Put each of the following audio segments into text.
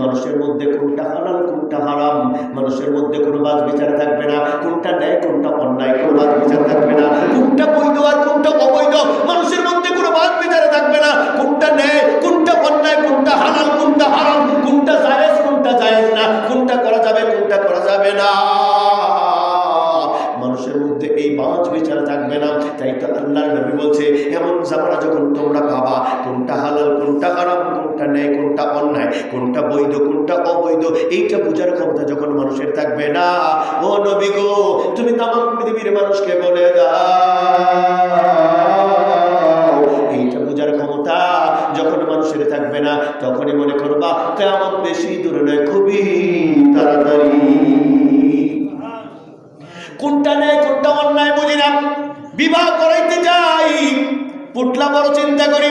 মানুষের মধ্যে কোনটা হালাল, কোনটা হারাম? মানুষের মধ্যে কোনো বাদ বিচার থাকবে না। কোনটা ন্যায়, কোনটা অন্যায়, কোনো বাদ বিচার থাকবে না। কোনটা বৈধ আর কোনটা অবৈধ? মানুষের মধ্যে কোনো বাদ বিচার থাকবে না। কোনটা ন্যায়, কোনটা অন্যায়, কোনটা হালাল, কোনটা হারাম? কোনটা জায়েজ কোনটা জায়েজ না? কোনটা করা যাবে, কোনটা করা যাবে না। মানুষের মধ্যে এই বাঁচ বিচার থাকবে না। তাই তো আল্লাহ নবী বলছে, এমন জামানা যখন তোমরা কোনটা বৈধ, কোনটা অবৈধ, এইটা বোঝার ক্ষমতা যখন মানুষের থাকবে না, ও নবী গো, তুমি তামাম পৃথিবীর মানুষকে বলে দাও। এইটা বোঝার ক্ষমতা যখন মানুষের থাকবে না, তখনই মনে করবা, কেমন বেশি দূরে নয় খুবই তাড়াতাড়ি। কোনটা নেই কোনটা অন্যায় বুঝি না। বিবাহ করাইতে যাই পুটলা বড় চিন্তা করি।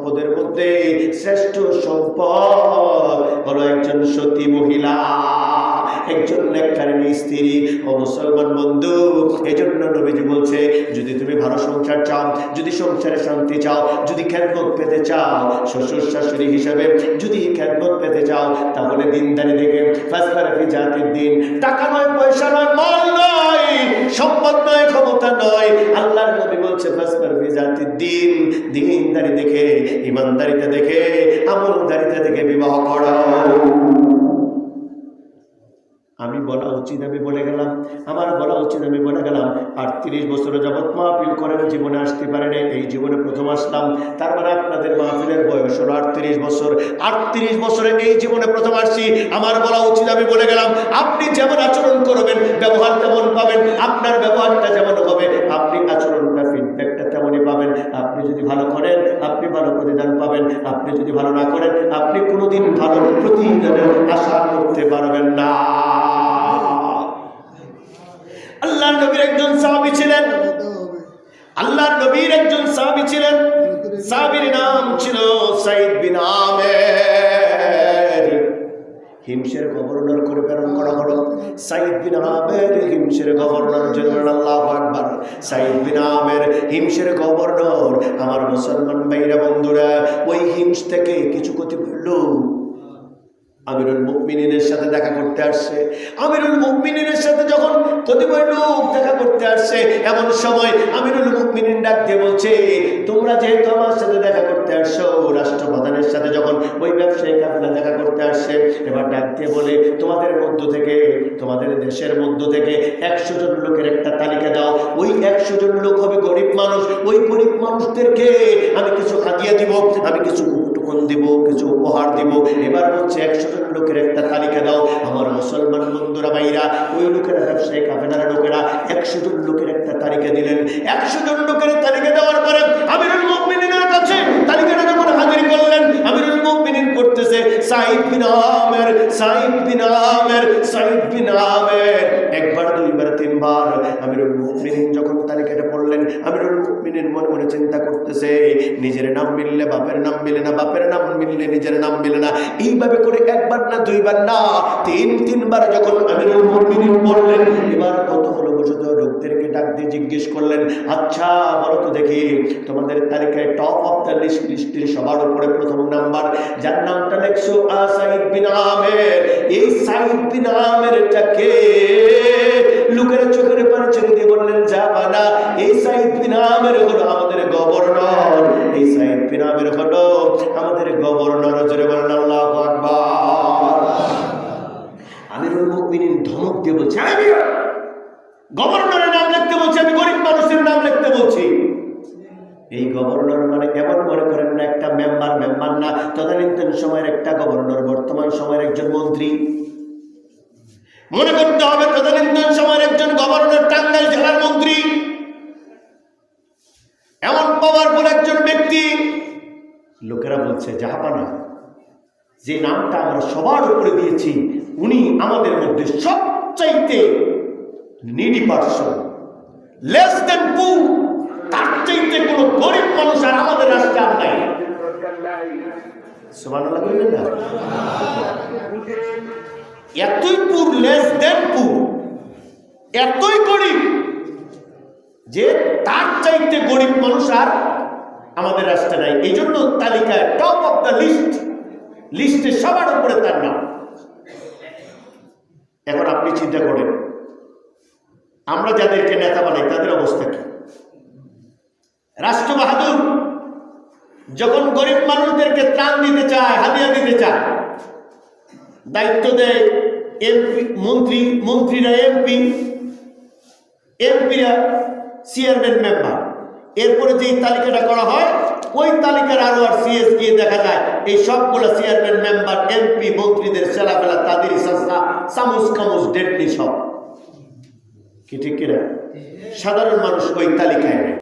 সম্পদের মধ্যে শ্রেষ্ঠ সম্পদ হলো একজন সতী মহিলা, একজন নেককারিনী স্ত্রী ও মুসলমান বন্ধু। এজন্য নবীজি বলছে, যদি তুমি ভালো সংসার চাও, যদি সংসারে শান্তি চাও, যদি খ্যাতমত পেতে চাও, শ্বশুর শাশুড়ি হিসাবে যদি খ্যাতমত পেতে চাও, তাহলে দিনদারি দেখে ফাসফারাফি জাতির দিন। টাকা নয়, পয়সা নয়, মাল নয়, সম্পদ নয়, ক্ষমতা নয়। জাতির দিন, দিনদারি দেখে, ইমানদারিতা দেখে, আমলদারিতা দেখে বিবাহ করো আমি বলা উচিত, আমি বলে গেলাম, আমার বলা উচিত, আমি বলে গেলাম আটত্রিশ বছর যাবৎ মাহফিল করেন, জীবনে আসতে পারেন এই জীবনে প্রথম আসলাম, তার মানে আপনাদের মাহফিলের বয়স হলো আটত্রিশ বছর। আটত্রিশ বছরে এই জীবনে প্রথম আসছি, আমার বলা উচিত, আমি বলে গেলাম, আপনি যেমন আচরণ করবেন, ব্যবহার তেমন পাবেন, আপনার ব্যবহারটা যেমন হবে, আপনি আচরণটা ফিডব্যাকটা তেমনই পাবেন। আপনি যদি ভালো করেন, আপনি ভালো প্রতিদান পাবেন। আপনি যদি ভালো না করেন, আপনি কোনোদিন ভালো প্রতিদানের আশা করতে পারবেন না। আল্লাহ নবীর একজন সাহাবি ছিলেন। আল্লাহ নবীর একজন সাহাবি ছিলেন। সাহাবির নাম ছিল সাইদ বিন হিমসের গভর্নর করে প্রেরণ করা হলো। সাইদ বিন আমের হিমসের গভর্নর জেনারেল আল্লাহ আকবর। সাইদ বিন আমের হিমসের গভর্নর। আমার মুসলমান ভাইরা বন্ধুরা, ওই হিমস থেকে কিছু ক্ষতি করল আমিরুল মুকমিনের সাথে দেখা করতে আসছে। আমিরুল মুকমিনের সাথে যখন কতিপয় লোক দেখা করতে আসছে, এমন সময় আমিরুল মুকমিনিন ডাক দিয়ে বলছে, তোমরা যেহেতু আমার সাথে দেখা করতে আসছো, রাষ্ট্রপ্রধানের সাথে যখন ওই ব্যবসায়ী কাফেলা দেখা করতে আসছে, এবার ডাক দিয়ে বলে, তোমাদের মধ্য থেকে, তোমাদের দেশের মধ্য থেকে একশো জন লোকের একটা তালিকা দাও। ওই একশো জন লোক হবে গরিব মানুষ। ওই গরিব মানুষদেরকে আমি কিছু হাতিয়ে দিব, আমি কিছু টুকুন দিব, কিছু উপহার দিব। এবার বলছে, একশো জন লোকের একটা তালিকা দাও। আমার মুসলমান বন্ধুরা, ভাইরা, ওই লোকেরা ব্যবসায়ী, কাফেলারা লোকেরা, একশো জন লোকের একটা তালিকা দিলেন। একশো জন লোকের তালিকা দেওয়ার পরে আমিরুল মুকমিনের কাছে তালিকাটা যখন হাজির করলেন, আমিরুল মুকমিনিন করতেছে, সাইদ বিন আমের, সাইদ বিন আমের, সাইদ বিন আমের একবার দুইবার তিনবার আমিরুল মুকমিনিন যখন তালিকাটা পড়লেন আমিরুল মনে মনে চিন্তা করতেছে, নিজের নাম মিললে বাপের নাম মিলে না, বাপের নাম মিললে নিজের নাম মিলে না। এইভাবে করে একবার না দুইবার না, তিন, তিনবার যখন আমিরুল মুকমিনিন বললেন, এবার কত হলো বসত লোকদেরকে ডাক দিয়ে জিজ্ঞেস করলেন আচ্ছা বলো তো দেখি, তোমাদের তালিকায় টপ অফ দ্য লিস্ট লিস্টের সবার উপরে প্রথম নাম্বার, যার নামটা লেখছো আ সাইদ বিন আমের। এই সাইদ বিন আমেরটাকে ধমক দিয়ে বলছে আমি গভর্নরের নাম লিখতে বলছি, আমি গরিব মানুষের নাম লিখতে বলছি। এই গভর্নর মানে এমন মনে করেন না, একটা মেম্বার মেম্বার না, তদানীন্তন সময়ের একটা গভর্নর, বর্তমান সময়ের একজন মন্ত্রী। মনে করতে হবে, তদানীন্তন সময়ের একজন গভর্নর টাঙ্গাইল জেলার মন্ত্রী। এমন পাওয়ারফুল একজন ব্যক্তি। লোকেরা বলছে, জাহাপানা। যে নামটা আমরা সবার উপরে দিয়েছি, উনি আমাদের মধ্যে সবচাইতে নিডি পার্সন লেস দেন পু তার চাইতে কোনো গরিব মানুষ আর আমাদের রাস্তায় আর নাই। এতই পুর লেস দেন এতই গরিব যে তার চাইতে গরিব মানুষ আর আমাদের রাস্তায় নাই। এই জন্য তালিকায় টপ অফ দ্য লিস্ট লিস্টে সবার উপরে তার নাম। এখন আপনি চিন্তা করেন, আমরা যাদেরকে নেতা বানাই, তাদের অবস্থা কি? রাষ্ট্র বাহাদুর যখন গরিব মানুষদেরকে ত্রাণ দিতে চায়, হাদিয়া দিতে চায়, দায়িত্ব দেয় এমপি, মন্ত্রী, মন্ত্রীরা এমপি, এমপিরা চেয়ারম্যান মেম্বার এরপরে যে তালিকাটা করা হয়, ওই তালিকার আরও আর সিএস গিয়ে দেখা যায়। এই সবগুলো চেয়ারম্যান মেম্বার এমপি মন্ত্রীদের সেলাফেলা তাদেরই সংস্থা সামুস কামুস ডেটলি সব। কি ঠিক কিনা? সাধারণ মানুষ ওই তালিকায় নেই।